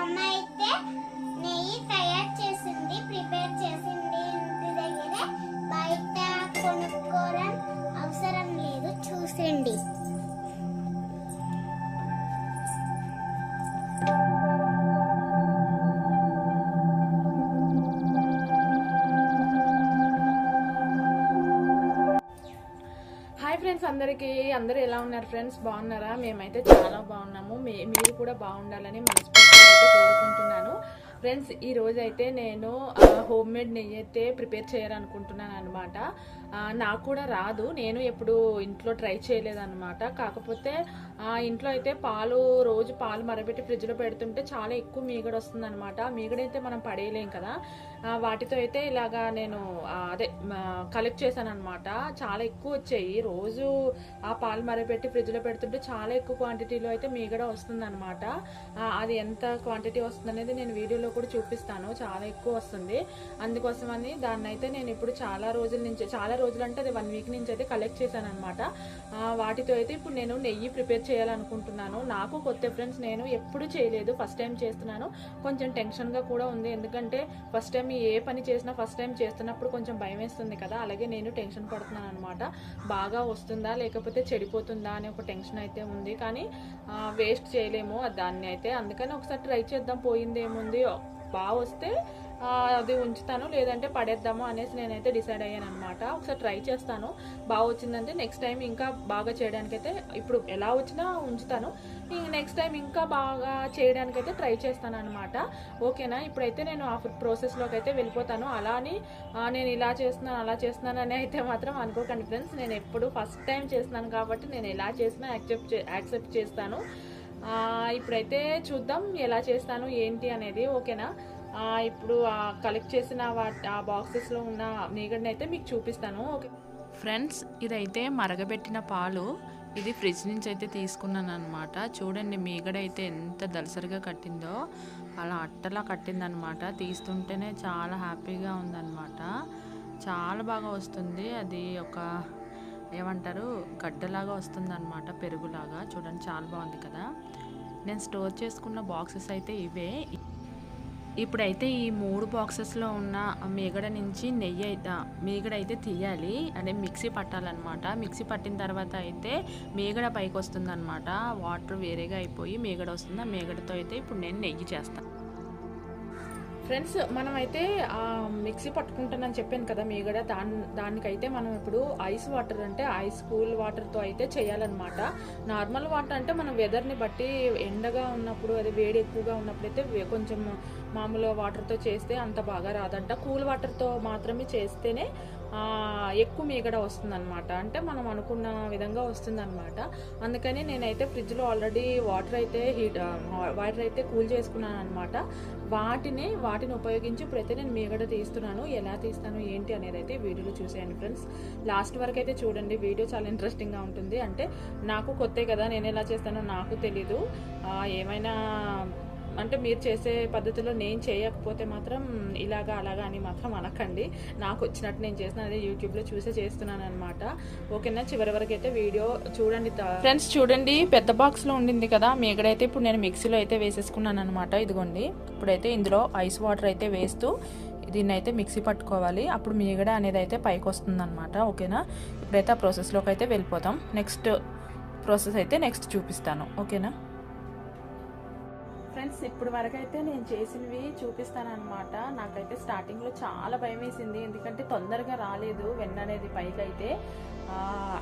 Amazing. అందరికీ అందరూ ఎలా ఉన్నారు ఫ్రెండ్స్? బాగున్నారా? మేమైతే చాలా బాగున్నాము. మీరు కూడా బాగుండాలని మనస్ఫూర్తిగా అయితే కోరుకుంటున్నాను. ఫ్రెండ్స్ ఈ రోజైతే నేను హోమ్ మేడ్ నెయ్యి అయితే ప్రిపేర్ చేయాలనుకుంటున్నాను అనమాట నాకు కూడా రాదు. నేను ఎప్పుడు ఇంట్లో ట్రై చేయలేదన్నమాట. కాకపోతే ఇంట్లో అయితే పాలు రోజు పాలు మరబెట్టి ఫ్రిడ్జ్లో పెడుతుంటే చాలా ఎక్కువ మీగడ వస్తుంది అనమాట మీగడైతే మనం పడేయలేం కదా. వాటితో అయితే ఇలాగా నేను అదే కలెక్ట్ చేశాను అనమాట చాలా ఎక్కువ వచ్చాయి. రోజు ఆ పాలు మరబెట్టి ఫ్రిడ్జ్లో పెడుతుంటే చాలా ఎక్కువ క్వాంటిటీలో అయితే మీగడ వస్తుంది అనమాట అది ఎంత క్వాంటిటీ వస్తుంది అనేది నేను వీడియోలో కూడా చూపిస్తాను. చాలా ఎక్కువ వస్తుంది. అందుకోసమని దాన్ని అయితే నేను ఇప్పుడు చాలా రోజుల నుంచి చాలా రోజులు అంటే అది వన్ వీక్ నుంచి అయితే కలెక్ట్ చేశాను అనమాట వాటితో అయితే ఇప్పుడు నేను నెయ్యి ప్రిపేర్ చేయాలనుకుంటున్నాను. నాకు కొత్త ఫ్రెండ్స్ నేను ఎప్పుడు చేయలేదు. ఫస్ట్ టైం చేస్తున్నాను. కొంచెం టెన్షన్గా కూడా ఉంది. ఎందుకంటే ఫస్ట్ టైం ఏ పని చేసినా ఫస్ట్ టైం చేస్తున్నప్పుడు కొంచెం భయం వేస్తుంది కదా. అలాగే నేను టెన్షన్ పడుతున్నాను అనమాట బాగా వస్తుందా లేకపోతే చెడిపోతుందా అనే ఒక టెన్షన్ అయితే ఉంది. కానీ వేస్ట్ చేయలేము. దాన్ని అయితే అందుకని ఒకసారి ట్రై చేద్దాం. పోయింది ఏముంది బాగా వస్తే అది ఉంచుతాను లేదంటే పడేద్దాము అనేసి నేనైతే డిసైడ్ అయ్యాను అనమాట ఒకసారి ట్రై చేస్తాను. బాగా వచ్చిందంటే నెక్స్ట్ టైం ఇంకా బాగా చేయడానికైతే ఇప్పుడు ఎలా వచ్చినా ఉంచుతాను. ఇంక నెక్స్ట్ టైం ఇంకా బాగా చేయడానికైతే ట్రై చేస్తాను అనమాట ఓకేనా? ఇప్పుడైతే నేను ఆ ప్రాసెస్లోకి అయితే వెళ్ళిపోతాను. అలా అని నేను ఇలా చేస్తున్నాను అలా చేస్తున్నాను అని అయితే మాత్రం అనుకోకండి ఫ్రెండ్స్ నేను ఎప్పుడు ఫస్ట్ టైం చేస్తున్నాను కాబట్టి నేను ఎలా చేసినా యాక్సెప్ట్ యాక్సెప్ట్ చేస్తాను. ఇప్పుడైతే చూద్దాం ఎలా చేస్తాను ఏంటి అనేది ఓకేనా? ఇప్పుడు కలెక్ట్ చేసిన వాటి ఆ బాక్సెస్లో ఉన్న మీగడని అయితే మీకు చూపిస్తాను ఓకే? ఫ్రెండ్స్ ఇదైతే మరగబెట్టిన పాలు. ఇది ఫ్రిడ్జ్ నుంచి అయితే తీసుకున్నాను అనమాట చూడండి మీగడ అయితే ఎంత దలసరిగా కట్టిందో. అలా అట్టలా కట్టిందనమాట తీస్తుంటేనే చాలా హ్యాపీగా ఉందన్నమాట. చాలా బాగా వస్తుంది. అది ఒక ఏమంటారు గడ్డలాగా వస్తుంది అనమాట పెరుగులాగా. చూడండి చాలా బాగుంది కదా. నేను స్టోర్ చేసుకున్న బాక్సెస్ అయితే ఇవే. ఇప్పుడైతే ఈ మూడు బాక్సెస్లో ఉన్న మీగడ నుంచి నెయ్యి అయితే మీగడ అయితే తీయాలి. అంటే మిక్సీ పట్టాలన్నమాట. మిక్సీ పట్టిన తర్వాత అయితే మీగడ పైకి వస్తుందన్నమాట వాటర్ వేరేగా అయిపోయి మీగడ వస్తుంది. ఆ మీగడతో అయితే ఇప్పుడు నేను నెయ్యి చేస్తాను ఫ్రెండ్స్ మనమైతే ఆ మిక్సీ పట్టుకుంటానని చెప్పాను కదా మీగడ. దాని దానికైతే మనం ఇప్పుడు ఐస్ వాటర్ అంటే ఐస్ కూల్ వాటర్తో అయితే చేయాలన్నమాట. నార్మల్ వాటర్ అంటే మనం వెదర్ని బట్టి ఎండగా ఉన్నప్పుడు అది వేడి ఎక్కువగా ఉన్నప్పుడు అయితే కొంచెం మామూలుగా వాటర్తో చేస్తే అంత బాగా రాదంట. కూల్ వాటర్తో మాత్రమే చేస్తేనే ఎక్కువ మీగడ వస్తుందన్నమాట. అంటే మనం అనుకున్న విధంగా వస్తుందన్నమాట. అందుకని నేనైతే ఫ్రిడ్జ్లో ఆల్రెడీ వాటర్ అయితే హీట్ వాటర్ అయితే కూల్ చేసుకున్నాను అనమాట వాటిని వాటిని ఉపయోగించి ఇప్పుడైతే నేను మీగడ తీస్తున్నాను. ఎలా తీస్తాను ఏంటి అనేది అయితే వీడియోలో చూసేయండి ఫ్రెండ్స్. లాస్ట్ వరకు అయితే చూడండి వీడియో చాలా ఇంట్రెస్టింగ్గా ఉంటుంది. అంటే నాకు కొత్తే కదా నేను ఎలా చేస్తానో నాకు తెలీదు. ఏమైనా అంటే మీరు చేసే పద్ధతిలో నేను చేయకపోతే మాత్రం ఇలాగా అలాగా అని మాత్రం అనకండి. నాకు వచ్చినట్టు నేను చేసిన అదే యూట్యూబ్లో చూసే చేస్తున్నాను అనమాట ఓకేనా? చివరి వరకు అయితే వీడియో చూడండి ఫ్రెండ్స్ చూడండి పెద్ద బాక్స్లో ఉండింది కదా మీగడైతే ఇప్పుడు నేను మిక్సీలో అయితే వేసేసుకున్నాను అనమాట ఇదిగోండి ఇప్పుడైతే ఇందులో ఐస్ వాటర్ అయితే వేస్తూ దీన్ని అయితే మిక్సీ పట్టుకోవాలి. అప్పుడు మీగడ అనేది అయితే పైకి వస్తుంది అనమాట ఓకేనా? ఇప్పుడైతే ఆ ప్రాసెస్లోకి అయితే వెళ్ళిపోతాం. నెక్స్ట్ ప్రాసెస్ అయితే నెక్స్ట్ చూపిస్తాను. ఓకేనా? ఫ్రెండ్స్ ఇప్పుడు వరకు అయితే నేను చేసినవి చూపిస్తాను అనమాట నాకైతే స్టార్టింగ్లో చాలా భయం వేసింది ఎందుకంటే తొందరగా రాలేదు వెన్న అనేది పైకి అయితే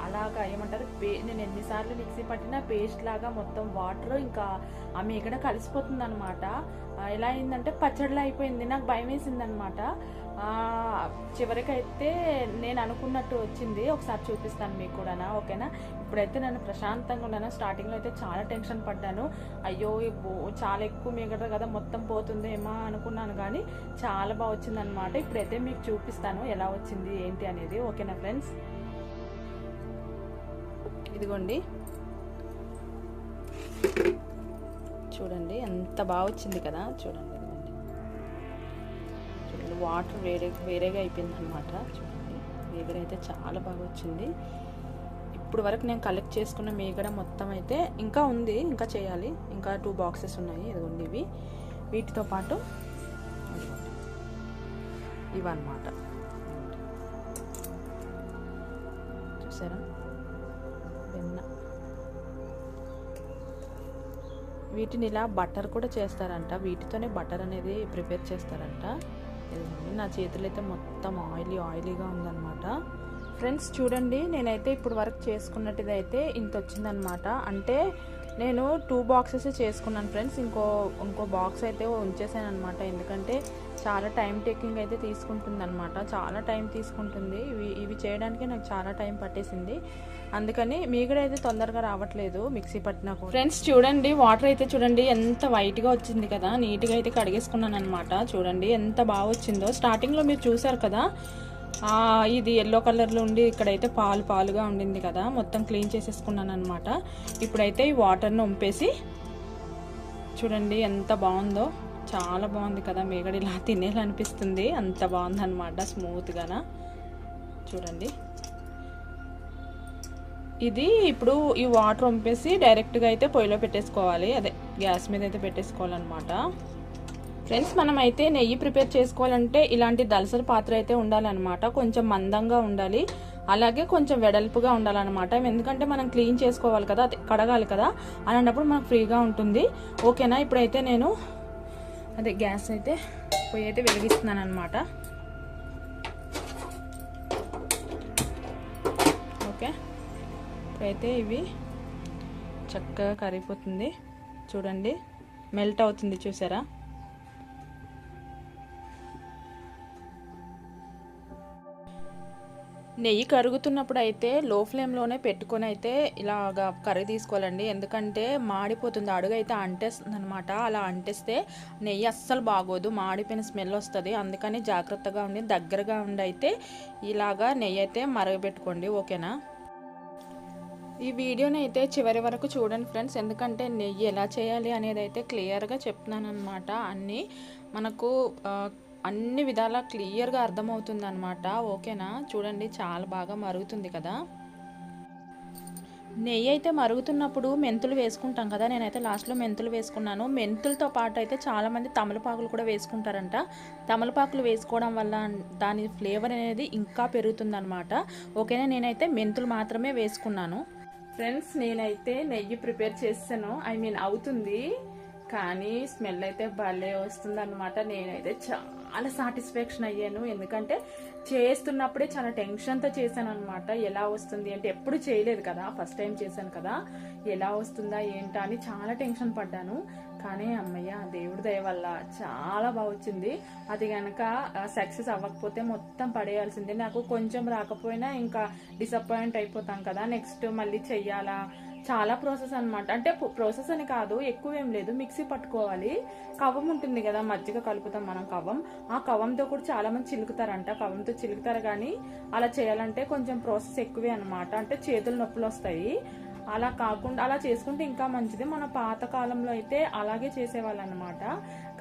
అలాగా ఏమంటారు పే నేను ఎన్నిసార్లు మిక్సీ పట్టినా పేస్ట్ లాగా మొత్తం వాటర్ ఇంకా ఆ మీగడ కలిసిపోతుంది అనమాట ఎలా అయిందంటే పచ్చడిలా అయిపోయింది. నాకు భయం వేసింది అనమాట చివరికైతే నేను అనుకున్నట్టు వచ్చింది. ఒకసారి చూపిస్తాను మీకు కూడా ఓకేనా? ఇప్పుడైతే నేను ప్రశాంతంగా ఉన్నాను స్టార్టింగ్లో అయితే చాలా టెన్షన్ పడ్డాను. అయ్యో చాలా ఎక్కువ మిగతా కదా మొత్తం పోతుంది ఏమా అనుకున్నాను కానీ చాలా బాగా వచ్చిందనమాట ఇప్పుడైతే మీకు చూపిస్తాను ఎలా వచ్చింది ఏంటి అనేది. ఓకేనా ఫ్రెండ్స్? ఇదిగోండి. చూడండి ఎంత బాగా వచ్చింది కదా చూడండి. వాటర్ వేరే వేరేగా అయిపోయింది అనమాట చూడండి. మీగడ అయితే చాలా బాగా వచ్చింది. ఇప్పుడు వరకు నేను కలెక్ట్ చేసుకున్న మీగడ మొత్తం అయితే ఇంకా ఉంది ఇంకా చేయాలి. ఇంకా టూ బాక్సెస్ ఉన్నాయి ఇదిగోండి ఇవి. వీటితో పాటు ఇవన్నమాట. చూసారా? వెన్న. వీటిని ఇలా బటర్ కూడా చేస్తారంట. వీటితోనే బటర్ అనేది ప్రిపేర్ చేస్తారంట. ఇదిగోండి, నా చేతులు అయితే మొత్తం ఆయిలీ ఆయిలీగా ఉందన్నమాట. ఫ్రెండ్స్ చూడండి నేనైతే ఇప్పుడు వరకు చేసుకున్నట్టుదైతే అయితే ఇంత వచ్చిందనమాట అంటే నేను టూ బాక్సెస్ చేసుకున్నాను ఫ్రెండ్స్ ఇంకో ఇంకో బాక్స్ అయితే ఉంచేసాను అనమాట ఎందుకంటే చాలా టైం టేకింగ్ అయితే తీసుకుంటుంది అనమాట చాలా టైం తీసుకుంటుంది. ఇవి ఇవి చేయడానికి నాకు చాలా టైం పట్టేసింది. అందుకని మీగడ అయితే తొందరగా రావట్లేదు మిక్సీ పట్టినా ఫ్రెండ్స్ చూడండి వాటర్ అయితే చూడండి ఎంత వైట్గా వచ్చింది కదా. నీట్గా అయితే కడిగేసుకున్నాను అనమాట చూడండి ఎంత బాగా వచ్చిందో. స్టార్టింగ్లో మీరు చూసారు కదా ఇది ఎల్లో కలర్లో ఉండి ఇక్కడైతే పాలు పాలుగా ఉండింది కదా. మొత్తం క్లీన్ చేసేసుకున్నాను అనమాట ఇప్పుడైతే ఈ వాటర్ని ఉంపేసి చూడండి ఎంత బాగుందో. చాలా బాగుంది కదా. మేగడి ఇలా తినేయాలనిపిస్తుంది. అంత బాగుంది అనమాట స్మూత్గానా చూడండి. ఇది ఇప్పుడు ఈ వాటర్ వంపేసి డైరెక్ట్గా అయితే పొయ్యిలో పెట్టేసుకోవాలి. అదే గ్యాస్ మీద అయితే పెట్టేసుకోవాలన్నమాట. ఫ్రెండ్స్ మనం అయితే నెయ్యి ప్రిపేర్ చేసుకోవాలంటే ఇలాంటి దలసరి పాత్ర అయితే ఉండాలన్నమాట. కొంచెం మందంగా ఉండాలి. అలాగే కొంచెం వెడల్పుగా ఉండాలన్నమాట. ఎందుకంటే మనం క్లీన్ చేసుకోవాలి కదా కడగాలి కదా అన్నప్పుడు మనకు ఫ్రీగా ఉంటుంది. ఓకేనా? ఇప్పుడైతే నేను అదే గ్యాస్ అయితే పొయ్యి అయితే వెలిగిస్తున్నాను అనమాట ఓకే. ఇప్పుడైతే ఇవి చక్కగా కరిగిపోతుంది. చూడండి మెల్ట్ అవుతుంది చూసారా? నెయ్యి కరుగుతున్నప్పుడు అయితే లో ఫ్లేమ్లోనే పెట్టుకొని అయితే ఇలాగా కర్రీ తీసుకోవాలండి. ఎందుకంటే మాడిపోతుంది. అడుగు అయితే అంటేస్తుంది అనమాట అలా అంటేస్తే నెయ్యి అస్సలు బాగోదు. మాడిపోయిన స్మెల్ వస్తుంది. అందుకని జాగ్రత్తగా ఉండి దగ్గరగా ఉండి అయితే ఇలాగా నెయ్యి అయితే మరగబెట్టుకోండి. ఓకేనా? ఈ వీడియోని అయితే చివరి వరకు చూడండి ఫ్రెండ్స్. ఎందుకంటే నెయ్యి ఎలా చేయాలి అనేది అయితే క్లియర్గా చెప్తున్నాను అనమాట అన్నీ మనకు అన్ని విధాలా క్లియర్గా అర్థమవుతుంది అనమాట ఓకేనా? చూడండి చాలా బాగా మరుగుతుంది కదా? నెయ్యి అయితే మరుగుతున్నప్పుడు మెంతులు వేసుకుంటాం కదా? నేనైతే లాస్ట్లో మెంతులు వేసుకున్నాను. మెంతులతో పాటు అయితే చాలామంది తమలపాకులు కూడా వేసుకుంటారంట. తమలపాకులు వేసుకోవడం వల్ల దాని ఫ్లేవర్ అనేది ఇంకా పెరుగుతుందనమాట ఓకేనా? నేనైతే మెంతులు మాత్రమే వేసుకున్నాను. ఫ్రెండ్స్ నేనైతే నెయ్యి ప్రిపేర్ చేస్తాను. ఐ మీన్ అవుతుంది. కానీ స్మెల్ అయితే భలే వస్తుంది అనమాట నేనైతే చాలా సాటిస్ఫాక్షన్ అయ్యాను. ఎందుకంటే చేస్తున్నప్పుడే చాలా టెన్షన్తో చేశాను అనమాట ఎలా వస్తుంది అంటే ఎప్పుడు చేయలేదు కదా. ఫస్ట్ టైం చేశాను కదా. ఎలా వస్తుందా ఏంటా అని చాలా టెన్షన్ పడ్డాను. కానీ అమ్మయ్య దేవుడి దయ వల్ల చాలా బాగా వచ్చింది. అది కనుక సక్సెస్ అవ్వకపోతే మొత్తం పడేయాల్సిందే. నాకు కొంచెం రాకపోయినా ఇంకా డిసప్పాయింట్ అయిపోతాం కదా. నెక్స్ట్ మళ్ళీ చెయ్యాలా? చాలా ప్రాసెస్ అనమాట అంటే ప్రాసెస్ అని కాదు ఎక్కువ ఏం లేదు. మిక్సీ పట్టుకోవాలి. కవం ఉంటుంది కదా మజ్జిగ కలుపుతాం మనం కవం ఆ కవంతో కూడా చాలా మంది చిలుకుతారంట. కవంతో చిలుకుతారు కానీ అలా చేయాలంటే కొంచెం ప్రాసెస్ ఎక్కువే అనమాట అంటే చేతులు నొప్పులు వస్తాయి. అలా కాకుండా అలా చేసుకుంటే ఇంకా మంచిది. మన పాత కాలంలో అయితే అలాగే చేసేవాళ్ళు అనమాట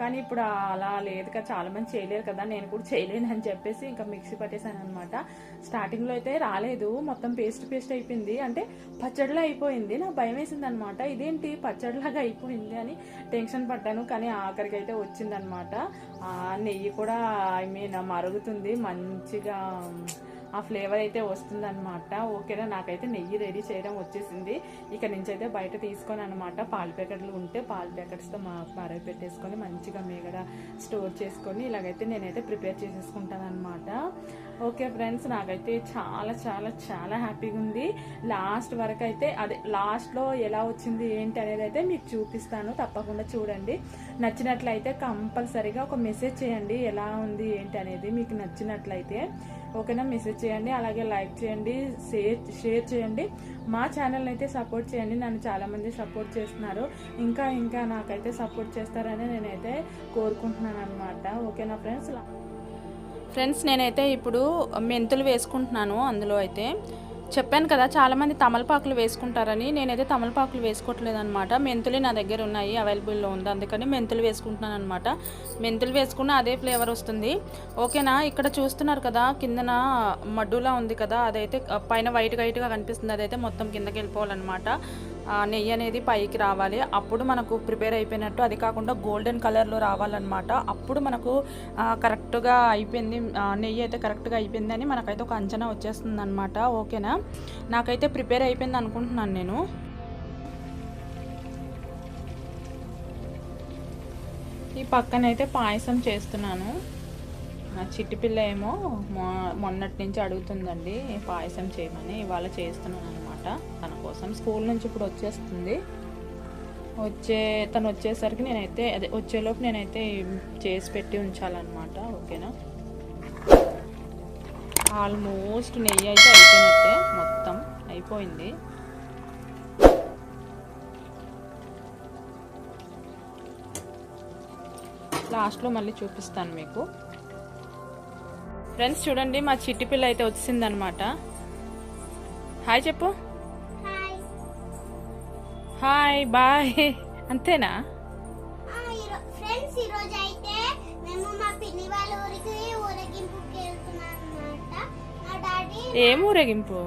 కానీ ఇప్పుడు అలా లేదు కదా చాలా మంది చేయలేరు కదా నేను కూడా చేయలేను అని చెప్పేసి ఇంకా మిక్సీ పట్టేశాను అనమాట స్టార్టింగ్లో అయితే రాలేదు మొత్తం పేస్ట్ పేస్ట్ అయిపోయింది. అంటే పచ్చడిలా అయిపోయింది నాకు భయం వేసింది అనమాట ఇదేంటి పచ్చడిలాగా అయిపోయింది అని టెన్షన్ పడ్డాను కానీ ఆఖరికి అయితే వచ్చిందనమాట ఆ నెయ్యి కూడా ఐ మీన్ మరుగుతుంది మంచిగా ఆ ఫ్లేవర్ అయితే వస్తుందన్నమాట. ఓకేనా? నాకైతే నెయ్యి రెడీ చేయడం వచ్చేసింది. ఇక నుంచి అయితే బయట తీసుకొని అనమాట పాల ప్యాకెట్లు ఉంటే పాల ప్యాకెట్స్తో మా మరగ పెట్టేసుకొని మంచిగా మేగడ స్టోర్ చేసుకొని ఇలాగైతే నేనైతే ప్రిపేర్ చేసేసుకుంటాను అనమాట ఓకే ఫ్రెండ్స్ నాకైతే చాలా చాలా చాలా హ్యాపీగా ఉంది. లాస్ట్ వరకు అయితే అదే లాస్ట్లో ఎలా వచ్చింది ఏంటి అనేది అయితే మీకు చూపిస్తాను. తప్పకుండా చూడండి. నచ్చినట్లయితే కంపల్సరీగా ఒక మెసేజ్ చేయండి. ఎలా ఉంది ఏంటి అనేది మీకు నచ్చినట్లయితే. ఓకేనా? మెసేజ్ చేయండి అలాగే లైక్ చేయండి షేర్ షేర్ చేయండి. మా ఛానల్ని అయితే సపోర్ట్ చేయండి. నన్ను చాలామంది సపోర్ట్ చేస్తున్నారు. ఇంకా ఇంకా నాకైతే సపోర్ట్ చేస్తారని నేనైతే కోరుకుంటున్నాను అనమాట ఓకేనా ఫ్రెండ్స్ ఫ్రెండ్స్ నేనైతే ఇప్పుడు మెంతులు వేసుకుంటున్నాను అందులో అయితే. చెప్పాను కదా చాలామంది తమలపాకులు వేసుకుంటారని. నేనైతే తమలపాకులు వేసుకోవట్లేదు అనమాట మెంతులు నా దగ్గర ఉన్నాయి అవైలబుల్లో ఉంది. అందుకని మెంతులు వేసుకుంటున్నాను అనమాట మెంతులు వేసుకున్న అదే ఫ్లేవర్ వస్తుంది. ఓకేనా? ఇక్కడ చూస్తున్నారు కదా కిందన మడ్డులా ఉంది కదా అదైతే పైన వైట్ వైట్గా కనిపిస్తుంది. అదైతే మొత్తం కిందకి వెళ్ళిపోవాలన్నమాట. నెయ్యి అనేది పైకి రావాలి. అప్పుడు మనకు ప్రిపేర్ అయిపోయినట్టు అది కాకుండా గోల్డెన్ కలర్లో రావాలన్నమాట. అప్పుడు మనకు కరెక్ట్గా అయిపోయింది. నెయ్యి అయితే కరెక్ట్గా అయిపోయింది అని మనకైతే ఒక అంచనా వచ్చేస్తుంది అనమాట ఓకేనా? నాకైతే ప్రిపేర్ అయిపోయింది అనుకుంటున్నాను నేను. ఈ పక్కనైతే పాయసం చేస్తున్నాను. నా చిట్టిపిల్ల ఏమో మొ- మొన్నటి నుంచి అడుగుతుందండి పాయసం చేయమని. ఇవాళ చేస్తున్నాను అనమాట తను. కోసం స్కూల్ నుంచి ఇప్పుడు వచ్చేస్తుంది. వచ్చే తను వచ్చేసరికి నేనైతే అదే వచ్చేలోపు నేనైతే చేసి పెట్టి ఉంచాలన్నమాట ఓకేనా? ఆల్మోస్ట్ నెయ్యి అయితే అయిపోయినట్టే మొత్తం అయిపోయింది. లాస్ట్లో మళ్ళీ చూపిస్తాను మీకు. ఫ్రెండ్స్ చూడండి మా చిట్టి పిల్ల అయితే వచ్చిందనమాట హాయ్ చెప్పు. హాయ్ బాయ్ అంతేనా? ఫ్రెండ్స్ అయితే మేము మా పిన్ని వాళ్ళ ఊరికి ఊరేగింపుకి వెళ్తున్నాం అన్నమాట మా డాడీ ఏం ఊరేగింపు?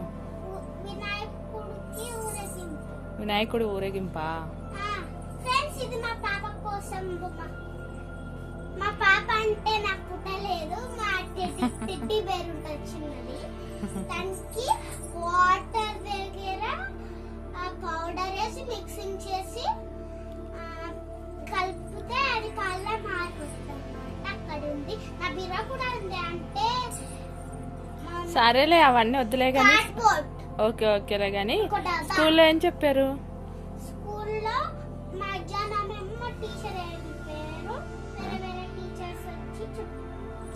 ఊ- వినాయకుడికి ఊరేగింపు. వినాయకుడు ఊరేగింపా? ఫ్రెండ్స్ ఇది మా పాప కోసం బొమ్మ. మా పాప అంటే నాకు పుట్టలేదు. మా టెడ్డి టెడ్డి బేర్ ఉంటుంది చిన్నది. దానికి వాటర్ పౌడర్ వేసి మిక్సింగ్ చేసి కలిపితే అది కలర్ మారిపోతుంది అన్నమాట అక్కడ ఉంది. నా బిర్ర కూడా ఉంది. అంటే సరేలే అవన్నీ వద్దులే కానీ ఓకే ఓకేలే కానీ స్కూల్లో ఏం చెప్పారు? స్కూల్లో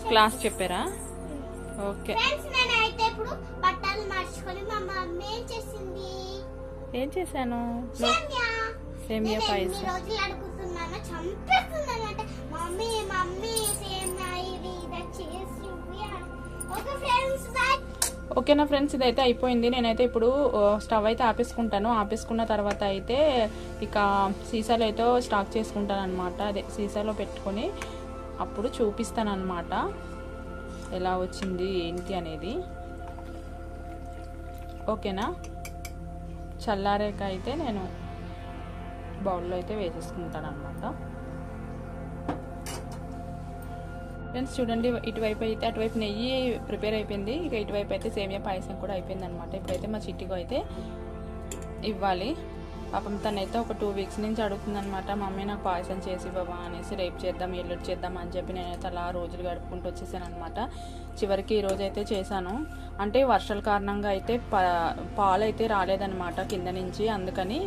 క్లాస్ చెప్పారా? ఓకే. ఫ్రెండ్స్ నేనైతే ఇప్పుడు బట్టలు మార్చుకొని మా మమ్మీ ఏం చేసింది? ఏం చేశాను? సేమ్యా పాయసం. ఓకేనా ఫ్రెండ్స్ ఇదైతే అయిపోయింది. నేనైతే ఇప్పుడు స్టవ్ అయితే ఆపేసుకుంటాను. ఆపేసుకున్న తర్వాత అయితే ఇక సీసాలో అయితే స్టాక్ చేసుకుంటాను అనమాట అదే సీసాలో పెట్టుకొని అప్పుడు చూపిస్తాను అనమాట ఎలా వచ్చింది ఏంటి అనేది. ఓకేనా? చల్లారాక అయితే నేను బౌల్లో అయితే వేసేసుకుంటాను అనమాట ఫ్రెండ్స్ చూడండి ఇటువైపు అయితే అటువైపు నెయ్యి ప్రిపేర్ అయిపోయింది. ఇక ఇటువైపు అయితే సేమియా పాయసం కూడా అయిపోయింది అనమాట ఇప్పుడైతే మా చిట్టికి అయితే ఇవ్వాలి. పాపం తనైతే ఒక టూ వీక్స్ నుంచి అడుగుతుందనమాట మా మమ్మీ నాకు పాయసం చేసి బాబా అనేసి రేపు చేద్దాం ఎల్లుడు చేద్దాం అని చెప్పి నేనైతే అలా రోజులు గడుపుకుంటూ వచ్చేసాను అనమాట చివరికి ఈరోజు అయితే చేశాను. అంటే వర్షాల కారణంగా అయితే పాలు అయితే రాలేదనమాట కింద నుంచి. అందుకని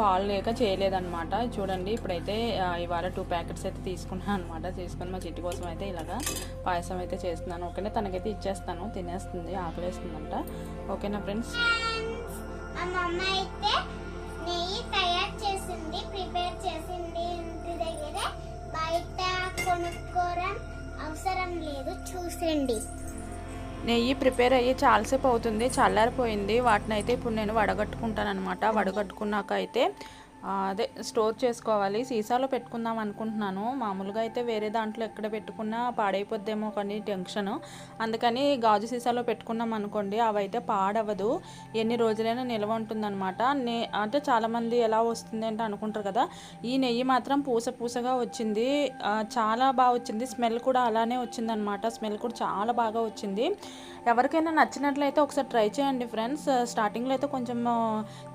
పాలు లేక చేయలేదన్నమాట. చూడండి ఇప్పుడైతే ఇవాళ టూ ప్యాకెట్స్ అయితే తీసుకున్నాను అనమాట తీసుకొని మా చిట్టి కోసం అయితే ఇలాగా పాయసం అయితే చేస్తున్నాను. ఓకేనా? తనకైతే ఇచ్చేస్తాను. తినేస్తుంది ఆకలేస్తుందంట. ఓకేనా ఫ్రెండ్స్? అయితే నెయ్యి తయారు చేసింది ప్రిపేర్ చేసింది ఇంటి దగ్గర. బయట కొనుక్కోవడం అవసరం లేదు చూసండి నెయ్యి ప్రిపేర్ అయ్యి చాలాసేపు అవుతుంది చల్లారిపోయింది. వాటిని అయితే ఇప్పుడు నేను వడగట్టుకుంటాను అనమాట వడగట్టుకున్నాక అయితే అదే స్టోర్ చేసుకోవాలి. సీసాలో పెట్టుకుందాం అనుకుంటున్నాను. మామూలుగా అయితే వేరే దాంట్లో ఎక్కడ పెట్టుకున్నా పాడైపోద్దేమో కానీ టెన్షన్. అందుకని గాజు సీసాలో పెట్టుకున్నాం అనుకోండి అవి అయితే పాడవదు. ఎన్ని రోజులైనా నిల్వ ఉంటుందన్నమాట. నే అంటే చాలామంది ఎలా వస్తుంది అంటే అనుకుంటారు కదా ఈ నెయ్యి మాత్రం పూస పూసగా వచ్చింది. చాలా బాగా వచ్చింది. స్మెల్ కూడా అలానే వచ్చిందనమాట స్మెల్ కూడా చాలా బాగా వచ్చింది. ఎవరికైనా నచ్చినట్లయితే ఒకసారి ట్రై చేయండి ఫ్రెండ్స్. స్టార్టింగ్లో అయితే కొంచెం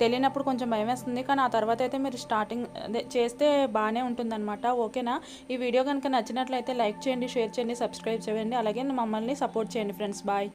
తెలియనప్పుడు కొంచెం భయం వేస్తుంది. కానీ ఆ తర్వాత అయితే మీరు స్టార్టింగ్ అదే చేస్తే బాగానే ఉంటుందన్నమాట. ఓకేనా? ఈ వీడియో కనుక నచ్చినట్లయితే లైక్ చేయండి షేర్ చేయండి సబ్స్క్రైబ్ చేయండి. అలాగే మమ్మల్ని సపోర్ట్ చేయండి ఫ్రెండ్స్. బాయ్.